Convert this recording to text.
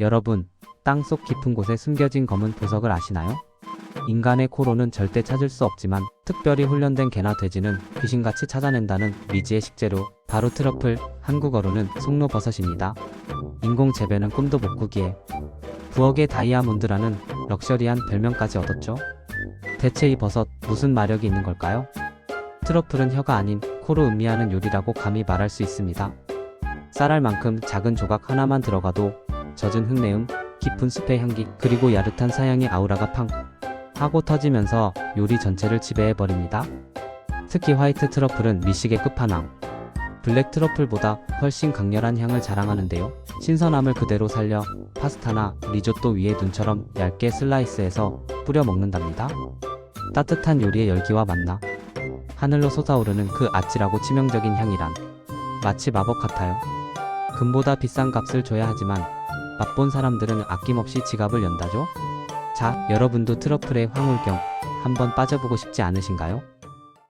여러분, 땅속 깊은 곳에 숨겨진 검은 보석을 아시나요? 인간의 코로는 절대 찾을 수 없지만 특별히 훈련된 개나 돼지는 귀신같이 찾아낸다는 미지의 식재료 바로 트러플 한국어로는 송로버섯입니다. 인공 재배는 꿈도 못 꾸기에 부엌의 다이아몬드라는 럭셔리한 별명까지 얻었죠. 대체 이 버섯 무슨 마력이 있는 걸까요? 트러플은 혀가 아닌 코로 음미하는 요리라고 감히 말할 수 있습니다. 쌀알 만큼 작은 조각 하나만 들어가도 젖은 흙내음, 깊은 숲의 향기, 그리고 야릇한 사양의 아우라가 팡 하고 터지면서 요리 전체를 지배해버립니다. 특히 화이트 트러플은 미식의 끝판왕. 블랙 트러플보다 훨씬 강렬한 향을 자랑하는데요. 신선함을 그대로 살려 파스타나 리조또 위에 눈처럼 얇게 슬라이스해서 뿌려 먹는답니다. 따뜻한 요리의 열기와 만나 하늘로 솟아오르는 그 아찔하고 치명적인 향이란 마치 마법 같아요. 금보다 비싼 값을 줘야 하지만 맛본 사람들은 아낌없이 지갑을 연다죠. 자, 여러분도 트러플의 황홀경 한번 빠져보고 싶지 않으신가요?